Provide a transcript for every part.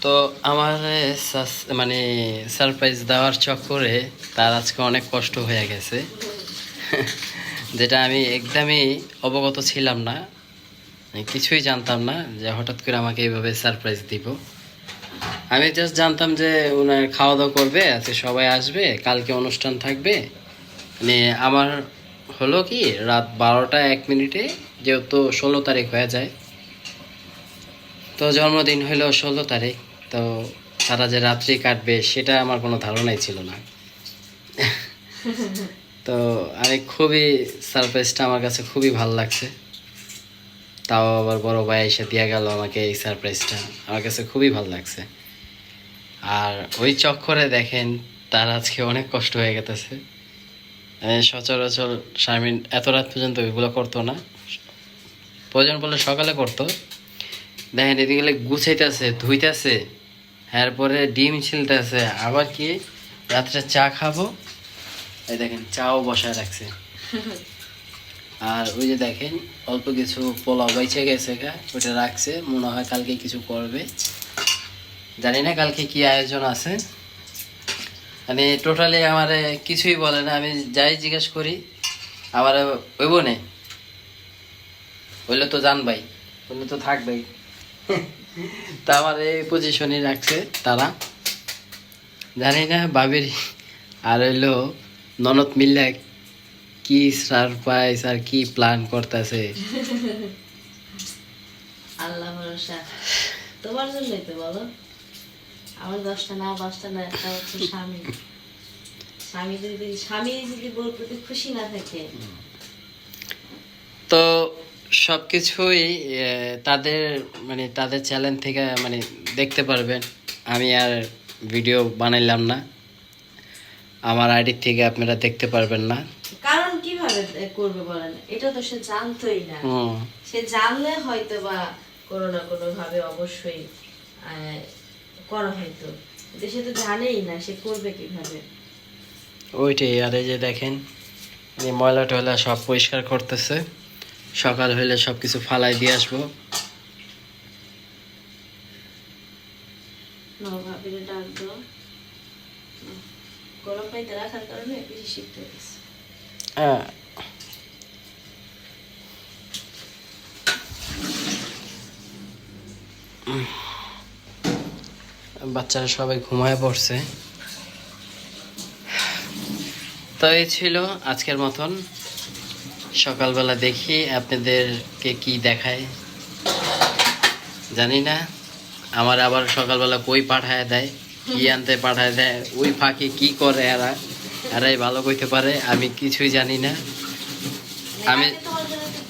তো আমার মানে সারপ্রাইজ দেওয়ার চক্করে তার আজকে অনেক কষ্ট হয়ে গেছে। যেটা আমি একদমই অবগত ছিলাম না। কিছুই জানতাম না যে হঠাৎ করে আমাকে এইভাবে সারপ্রাইজ দিব। আমি জাস্ট জানতাম যে ওনার খাওয়া দাওয়া করবে, আজকে সবাই আসবে, কালকে অনুষ্ঠান থাকবে। মানে আমার হলো কি, রাত বারোটা এক মিনিটে যেহেতু ষোলো তারিখ হয়ে যায়। তো জন্মদিন হলো ষোলো তারিখ। তো তারা যে রাত্রি কাটবে, সেটা আমার কোনো ধারণাই ছিল না। তো আমি খুবই সারপ্রাইজটা আমার কাছে খুবই ভালো লাগছে। তাও আবার বড় ভাই এসে দিয়ে গেল আমাকে এই সারপ্রাইজটা আমার কাছে খুবই ভালো লাগছে। আর ওই চক্করে দেখেন, তার আজকে অনেক কষ্ট হয়ে গেতেছে। সচরাচর শারমিন এত রাত পর্যন্ত ওইগুলো করতো না। প্রয়োজন বলে সকালে করতো। দেখেন এদিকে গুছাইতেছে, ধুইতেছে। এরপরে ডিম ছিলতেছে আবার কি রাত্রে চা খাব? এই দেখেন, চাও বসায় রাখছে। আর ওই যে দেখেন, অল্প কিছু পোলাও বাইচে গেছে গা, ওটা রাখছে, মনে হয় কালকে কিছু করবে। জানি না কালকে কি আয়োজন আছে। মানে টোটালি আমার কিছুই বলে না, আমি যাই জিজ্ঞেস করি, আমার ওই বোনে বললে তো জানবাই বললে তো থাকবেই তা আমার এই পজিশনে রাখছে তারা। জানি না বাবির আর হইল ননদ মিল্লা কি সারপ্রাইজ আর কি প্ল্যান করতেছে? আল্লাহ ভরসা। তোমার জন্যই তো বলো। আমার দশটা না পাঁচটা না একটা হচ্ছে স্বামী। স্বামী যদি স্বামী যদি বোর প্রতি খুশি না থাকে। তো সব কিছুই তাদের মানে তাদের চ্যানেল থেকে মানে দেখতে পারবেন। আমি আর ভিডিও বানাইলাম না। আমার আইডি থেকে আপনারা দেখতে পারবেন না। কারণ কীভাবে করবে বলেন? এটা তো সে জানতোই না। সে জানলে হয়তো বা কোনো না কোনো ভাবে অবশ্যই করা হয়তো। সে তো জানেই না সে করবে কীভাবে। ওইটাই আর এই যে দেখেন এই ময়লা টয়লা সব পরিষ্কার করতেছে। সকাল হইলে সব কিছু ফালাই দিয়ে আসব। নভাবিরে ডাক দাও। গরম পাইতে রাখার কারণে বেশি শীত হ্যাঁ। বাচ্চারা সবাই ঘুমায় পড়ছে। তো এই ছিল আজকের মতন। সকালবেলা দেখি আপনাদেরকে কি দেখায়। জানি না। আমার আবার সকালবেলা কই পাঠায় দেয় কি আনতে পাঠায় দেয় ওই ফাঁকে কি করে এরা এরাই ভালো কইতে পারে আমি কিছুই জানি না। আমি-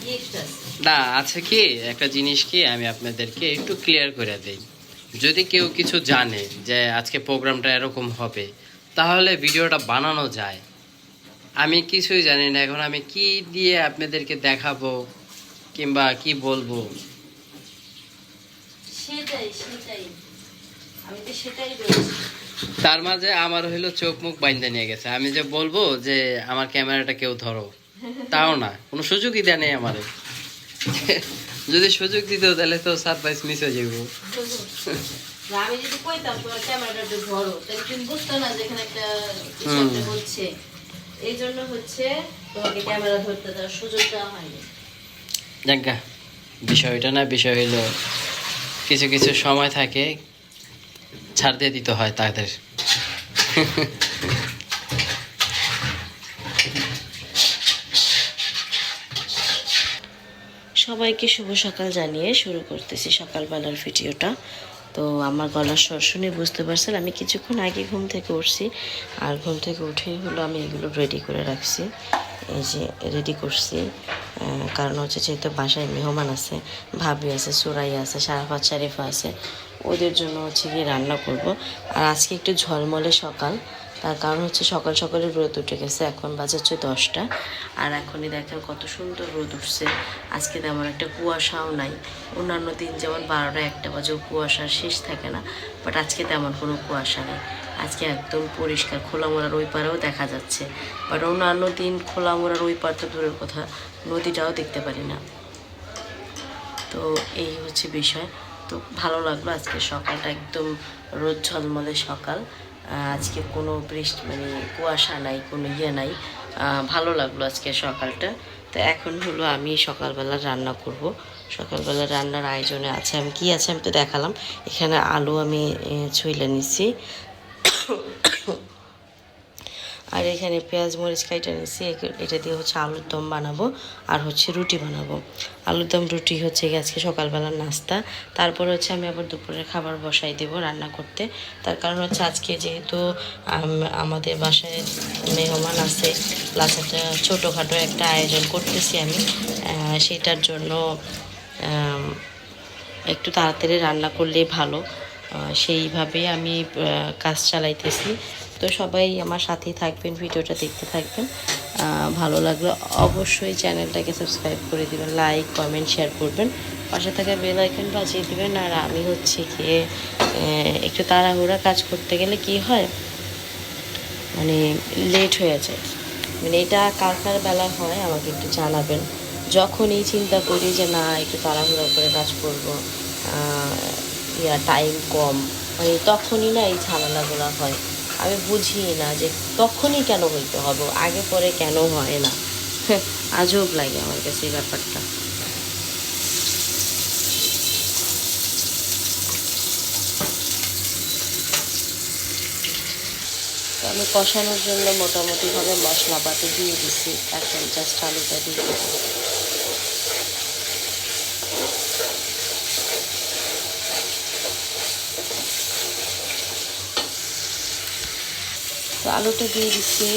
গিফট আছে। না আছে কি? একটা জিনিস কি আমি আপনাদেরকে একটু ক্লিয়ার করে দেই। যদি কেউ কিছু জানে যে আজকে প্রোগ্রামটা এরকম হবে তাহলে ভিডিওটা বানানো যায়। আমি কিছুই জানি না এখন আমি কি দিয়ে আপনাদেরকে দেখাবো কিংবা কি বলব? সেটাই সেটাই। আমি তো সেটাই বলছি। তার মাঝে আমার হইল চোখ মুখ বাইন্দা নিয়ে গেছে। আমি যে বলব যে আমার ক্যামেরাটা কেউ ধরো তাও না কোনো সুযোগই দেয় নেই আমার। যদি সুযোগ দিত তাহলে তো সারপ্রাইজ মিস হয়ে যাব আমি যদি কইতাম তোমার ক্যামেরাটা ধরো তাহলে তুমি বুঝতো না যে এখানে একটা কিছু হুম। এই জন্য হচ্ছে তোমাকে ক্যামেরা ধরতে দেওয়ার সুযোগ দেওয়া হয়নি। যাজ্ঞা বিষয়টা না বিষয় হইল কিছু কিছু সময় থাকে ছাড় দিয়ে দিতে হয় তাদের। সবাইকে শুভ সকাল জানিয়ে শুরু করতেছি সকালবেলার ভিডিওটা। তো আমার গলার স্বর শুনে বুঝতে পারছেন, আমি কিছুক্ষণ আগে ঘুম থেকে উঠছি, আর ঘুম থেকে উঠেই হলো আমি এগুলো রেডি করে রাখছি, এই যে রেডি করছি কারণ হচ্ছে যেহেতু বাসায় মেহমান আছে, ভাবি আছে সুরাই আছে সারাফাত শারিফা আছে, ওদের জন্য হচ্ছে গিয়ে রান্না করব। আর আজকে একটু ঝলমলে সকাল তার কারণ হচ্ছে সকাল সকালে রোদ উঠে গেছে, এখন বাজে হচ্ছে দশটা। আর এখনই দেখেন কত সুন্দর রোদ উঠছে। আজকে তেমন একটা কুয়াশাও নাই। অন্যান্য দিন যেমন বারোটা একটা বাজেও কুয়াশার শেষ থাকে না বাট আজকে তেমন কোনো কুয়াশা নেই। আজকে একদম পরিষ্কার, খোলামোড়ার ওই পারেও দেখা যাচ্ছে। বাট অন্যান্য দিন খোলামোড়ার ওই পার তো দূরের কথা, নদীটাও দেখতে পারি না। তো এই হচ্ছে বিষয়। তো ভালো লাগল আজকে সকালটা একদম রোদ ঝলমলে সকাল। আজকে কোনো বৃষ্টি মানে কুয়াশা নাই, কোনো ইয়ে নাই। ভালো লাগল আজকে সকালটা। তো এখন হলো আমি সকালবেলা রান্না করব। সকালবেলা রান্নার আয়োজনে আছে, আমি কি আছে আমি তো দেখালাম। এখানে আলু আমি ছুইলে নিচ্ছি আর এখানে পেঁয়াজ, মরিচ কাইটা নিয়েছি। এটা দিয়ে হচ্ছে আলুর দম বানাবো আর হচ্ছে রুটি বানাবো। আলুর দম, রুটি হচ্ছে আজকে সকালবেলার নাস্তা। তারপর হচ্ছে আমি আবার দুপুরের খাবার বসাই দেবো রান্না করতে। তার কারণ হচ্ছে আজকে যেহেতু আমাদের বাসায় মেহমান আছে প্লাস একটা ছোটোখাটো একটা আয়োজন করতেছি আমি সেটার জন্য একটু তাড়াতাড়ি রান্না করলেই ভালো। সেইভাবে আমি কাজ চালাইতেছি। তো সবাই আমার সাথেই থাকবেন, ভিডিওটা দেখতে থাকবেন। ভালো লাগলে অবশ্যই চ্যানেলটাকে সাবস্ক্রাইব করে দিবেন, লাইক, কমেন্ট, শেয়ার করবেন। পাশে থাকা বেল আইকন বাজিয়ে দেবেন, আর আমি হচ্ছে গিয়ে একটু তাড়াহুড়া কাজ করতে গেলে কি হয় মানে লেট হয়ে যায়। মানে এটা কার কার বেলা হয় আমাকে একটু জানাবেন। যখনই চিন্তা করি যে না, একটু তাড়াহুড়ো করে কাজ করব ইয়া টাইম কম মানে তখনই না এই ঝামেলাগুলো হয়। আমি বুঝি না যে তখনই কেন হইতে হবে, আগে পরে কেন হয় না। আজব লাগে আমার কাছে এই ব্যাপারটা। আমি কষানোর জন্য মোটামুটিভাবে মশলাপাতি দিয়ে দিছি, এখন জাস্ট আলুটা দিয়ে দেবো। আলুটা দিয়ে দিচ্ছি।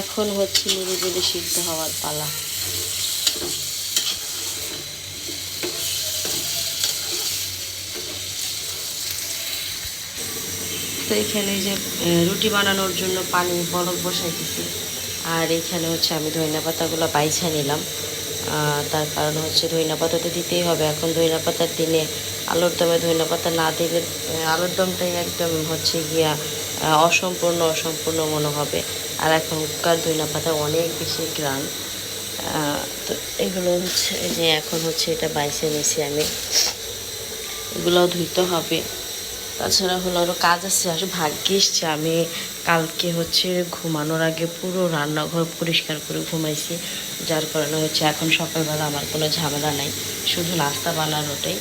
এখন হচ্ছে নিরিবিলি সিদ্ধ হওয়ার পালা। তো এখানে যে রুটি বানানোর জন্য পানি বরফ বসাইতেছি আর এখানে হচ্ছে আমি ধনিয়া পাতাগুলো বাইছা নিলাম। তার কারণ হচ্ছে ধনিয়া পাতা তো দিতেই হবে। এখন ধনিয়া পাতার দিনে আলুর দমে ধনিয়া পাতা না দিলে আলুর দমটাই একদম হচ্ছে গিয়া অসম্পূর্ণ অসম্পূর্ণ মনে হবে। আর এখন এখনকার ধনিয়া পাতা অনেক বেশি আহ, তো এগুলো হচ্ছে যে এখন হচ্ছে এটা বাইসে নিয়েছি আমি। এগুলোও ধুইতে হবে। তাছাড়া হলো আরও কাজ আছে আর ভাগ্যিস যে আমি কালকে হচ্ছে ঘুমানোর আগে পুরো রান্নাঘর পরিষ্কার করে ঘুমাইছি। যার কারণে হচ্ছে এখন সকালবেলা আমার কোনো ঝামেলা নাই। শুধু নাস্তা বানানোটাই।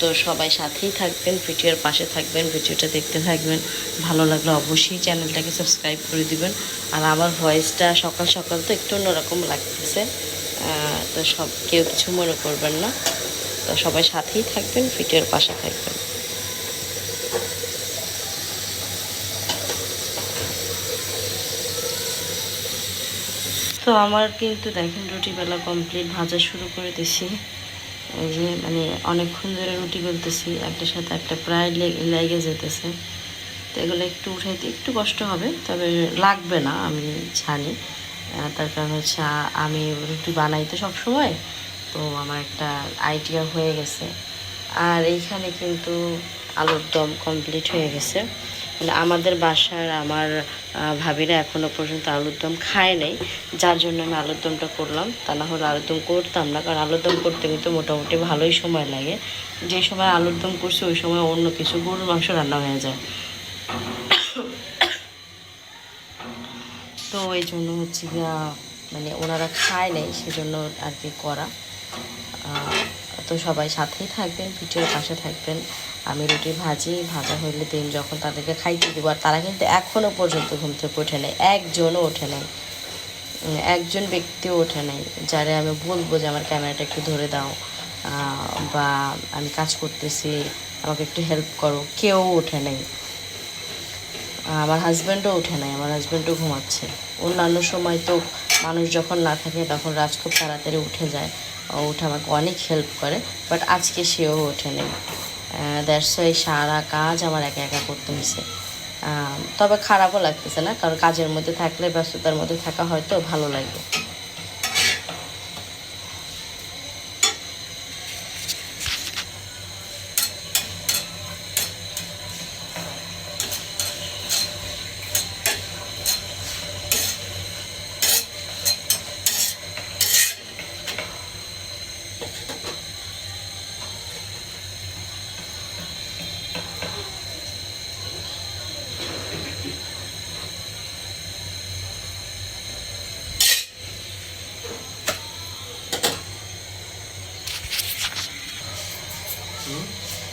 তো সবাই সাথেই থাকবেন, ভিডিওর পাশে থাকবেন, ভিডিওটা দেখতে থাকবেন। ভালো লাগলে অবশ্যই চ্যানেলটাকে সাবস্ক্রাইব করে দিবেন। আর আমার ভয়েসটা সকাল সকাল তো একটু অন্যরকম লাগতেছে। তো সব কেউ কিছু মনে করবেন না। তো সবাই সাথেই থাকবেন, ভিডিওর পাশে থাকবেন। তো আমার কিন্তু দেখেন রুটি বেলা কমপ্লিট, ভাজা শুরু করে দিছি। এই যে মানে অনেকক্ষণ ধরে রুটি বেলতেছি একটার সাথে একটা প্রায় লেগে যেতেছে। তো এগুলো একটু উঠাইতে একটু কষ্ট হবে, তবে লাগবে না, আমি জানি তার কারণ হচ্ছে আমি রুটি বানাই তো সবসময়, তো আমার একটা আইডিয়া হয়ে গেছে। আর এইখানে কিন্তু আলুর দম কমপ্লিট হয়ে গেছে। আমাদের বাসার আমার ভাবিরা এখনও পর্যন্ত আলুর দম খায় নাই। যার জন্য আমি আলুর দমটা করলাম। তা না হলে আলুর দম করতাম না, কারণ আলুর দম করতে কিন্তু মোটামুটি ভালোই সময় লাগে। যে সময় আলুর দম করছি, ওই সময় অন্য কিছু গরুর মাংস রান্না হয়ে যায়। তো এই জন্য হচ্ছে গিয়া মানে ওনারা খায় নাই, সেজন্য আর কি করা। তো সবাই সাথেই থাকবেন ভিডিওর পাশে থাকবেন। আমি রুটি ভাজি, ভাজা হইলে দিন যখন তাদেরকে খাইতে দেবো, আর তারা কিন্তু এখনও পর্যন্ত ঘুম থেকে ওঠে নাই, একজনও ওঠে নাই। একজন ব্যক্তিও ওঠে নাই, যারে আমি বলব যে আমার ক্যামেরাটা একটু ধরে দাও বা আমি কাজ করতেছি, আমাকে একটু হেল্প করো। কেউ ওঠে নাই। আমার হাজব্যান্ডও ওঠে নাই, আমার হাজব্যান্ডও ঘুমাচ্ছে। অন্যান্য সময় তো মানুষ যখন না থাকে, তখন রাজ খুব তাড়াতাড়ি উঠে যায়, ও উঠে আমাকে অনেক হেল্প করে বাট আজকে সেও ওঠে নেই। দ্যাটস ওয়াই সারা কাজ আমার একা একা করতে হয়েছে। তবে খারাপও লাগতেছে না, কারণ কাজের মধ্যে থাকলে ব্যস্ততার মধ্যে থাকা হয়তো ভালো লাগবে।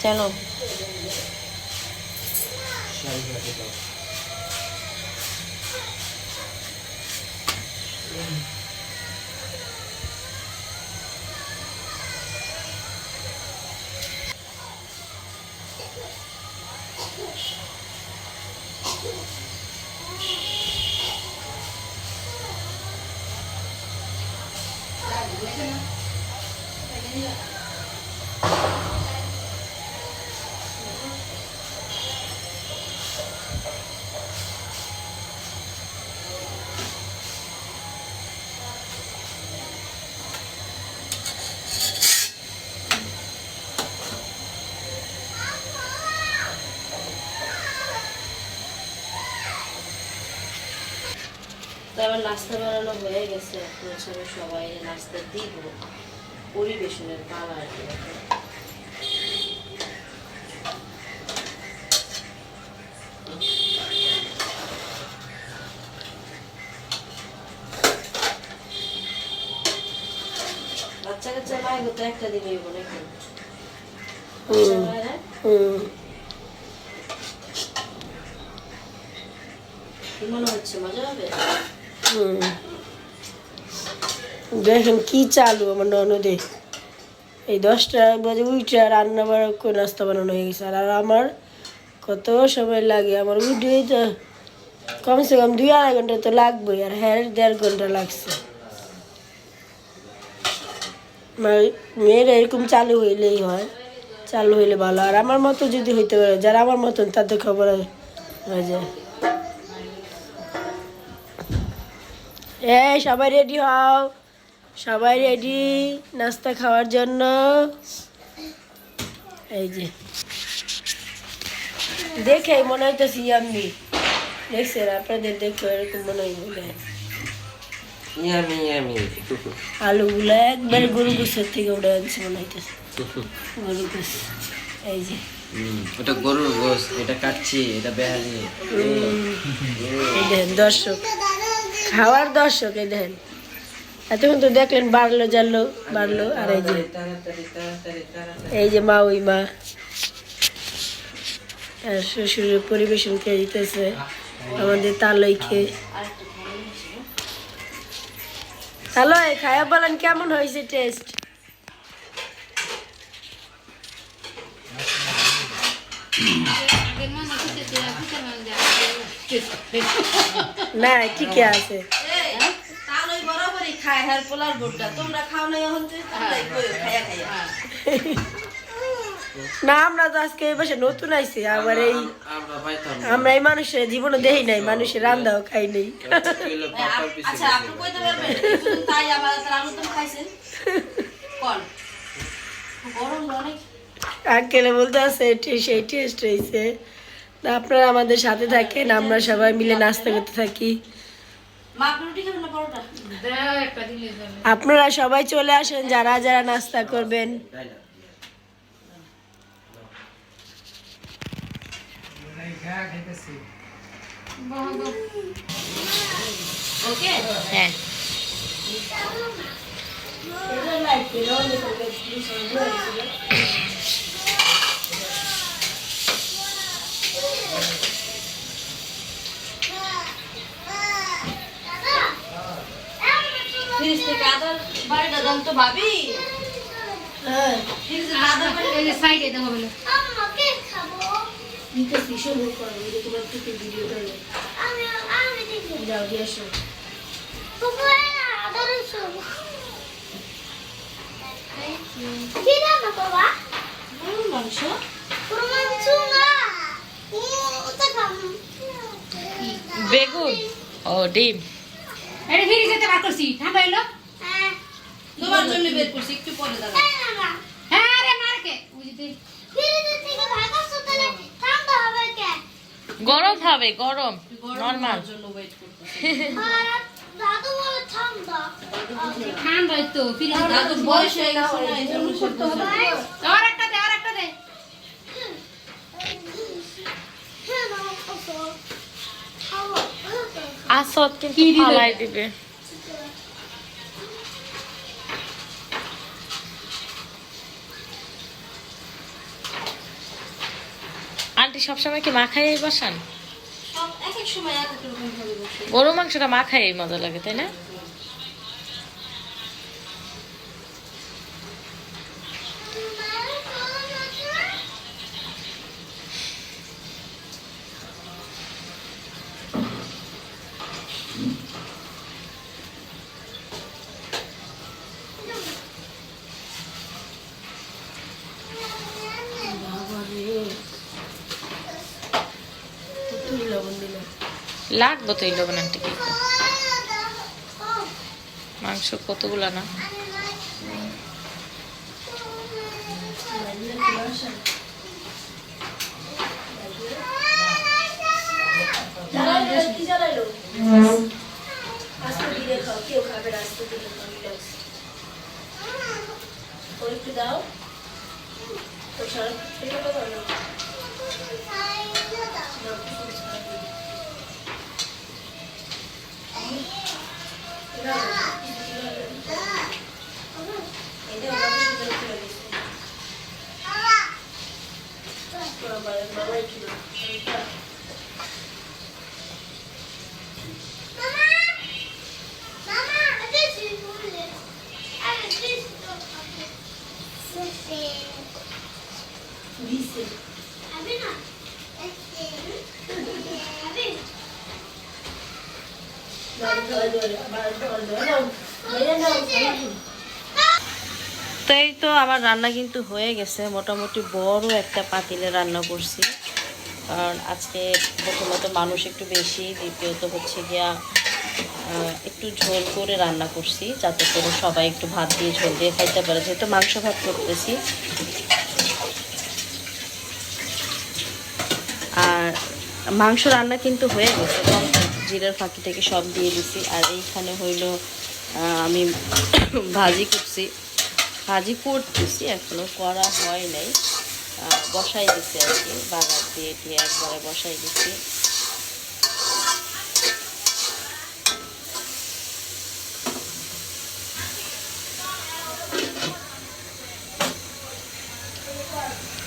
চলো নাস্তা বানানো হয়ে গেছে। এখন সবাই নাস্তা দিব। পরিবেশনের পালা আর বাচ্চা কাচ্চা মায় তো একটা দিন হইব নাকি বাচ্চা মায়েরা? কি মনে হচ্ছে মজা হবে দেখেন কি চালু আমার ননদে। এই দশটা বাজে উঠে রান্না বান্না করে নাস্তা বানানো হয়ে গেছে। আর আমার কত সময় লাগে, আমার উঠে তো কমসে কম দুই আড়াই ঘণ্টা তো লাগবেই, আর হ্যাঁ দেড় ঘণ্টা লাগছে। মেয়েরা এরকম চালু হইলেই হয়, চালু হইলে ভালো। আর আমার মতো যদি হইতে পারে, যারা আমার মতন তাদের খবর হয়ে যায়। এই, সবাই রেডি হও। সবাই রেডি নাস্তা খাওয়ার জন্য? এই যে। দেখে মনে হইতেছি আমি দেখছেন আপনাদের দেখে এরকম মনে হয় ইয়ামি ইয়ামি আলুগুলো একবারে গরু গুছের থেকে উঠে আনছে মনে হইতেছে। গরু গুছ এই যে। ওটা গরুর গোস এটা কাটছি এটা এই দেখেন দর্শক। খাওয়ার দর্শক এই দেখেন। এতক্ষণ তো দেখলেন বাড়লো জানলো বাড়লো আর এই যে এই যে মা ওই মা। আর শ্বশুরের পরিবেশন করে দিতেছে। আমাদের তালইকে। তালয় খায়া বলেন কেমন হয়েছে টেস্ট না ঠিকই আছে। বরাবরই খায় হ্যার পোলার ভুট্টা তোমরা খাও না এখন কইও খায়া খায়া না আমরা তো আজকে এই বসে নতুন আইছি আবার এই আমরা এই মানুষের জীবনে দেখি নাই মানুষের রান্দাও খাই নাই। আচ্ছা আপনি কইতে পারবেন? তাই আবার তার আলু খাইছেন? কোন? গরম অনেক আঙ্কেলে বলতে আছে "এটি সেই টেস্ট হয়েছে আপনারা আমাদের সাথে থাকেন আমরা সবাই মিলে নাস্তা করতে থাকি। আপনারা সবাই চলে আসেন যারা যারা নাস্তা করবেন হ্যাঁ থেকে আদার বাড়িটা দাম তো ভাবি। করো তোমার থেকে যাও আসো। মাংস। বেগুন। ও ডিম। এটা ফিরে যেতে বার করছি। ঠান্ডা হইল তোমার জন্য বের করছি একটু পরে দাদা হ্যাঁ রে মারকে বুঝতে গরম হবে গরম নরমাল জন্য ওয়েট করতেছি। ঠান্ডা তো। ফিরে দাদুর বয়স হয়ে গেছে না জন্য সে আসত কিন্তু ফালাই দিবে। আন্টি সবসময় কি মা খাইয়ে বসান? গরু মাংসটা মা খাইয়ে মজা লাগে তাই না? লাগবো তো এই লবণ আন্টি কি মাংস কতগুলা না? দাও তো সারা থেকে দাও না দাও, কিছু ছাড়া দিও। দাও, কিছু ছাড়া দিও। এই দাও, বাবা সুন্দর করে দিছে। বাবা, বাবা একটু দাও। দাও। দিছে। দাও, দাও, দাও, দাও, দাও, দাও, দাও। ভাইয়া নাও, ভাইয়া নাও। তো এই তো আমার রান্না কিন্তু হয়ে গেছে। মোটামুটি বড় একটা পাতিলে রান্না করছি। কারণ আজকে প্রথমত মানুষ একটু বেশি, দ্বিতীয়ত হচ্ছে গিয়া একটু ঝোল করে রান্না করছি, যাতে করে সবাই একটু ভাত দিয়ে ঝোল দিয়ে খাইতে পারে। যেহেতু মাংস ভাত করতেছি। আর মাংস রান্না কিন্তু হয়ে গেছে। জিরার ফাঁকি থেকে সব দিয়ে দিছি। আর এইখানে হইল আমি ভাজি করছি। ভাজি করতেছি, এখনও করা হয় নাই। বসাই দিছি আর কি বাগার দিয়ে দিয়ে একবারে বসাই দিছি।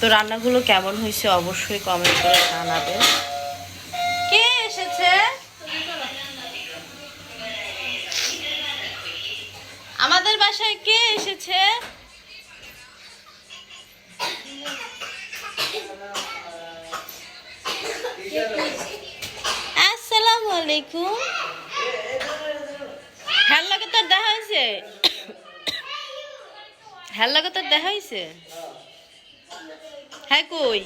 তো রান্নাগুলো কেমন হয়েছে অবশ্যই কমেন্ট করে জানাবেন। বাসায় কে এসেছে? আসসালামু আলাইকুম। হ্যাঁ লাগে তোর দেখা হয়েছে? হ্যাঁ লাগে তোর দেখা হয়েছে? হ্যাঁ কই?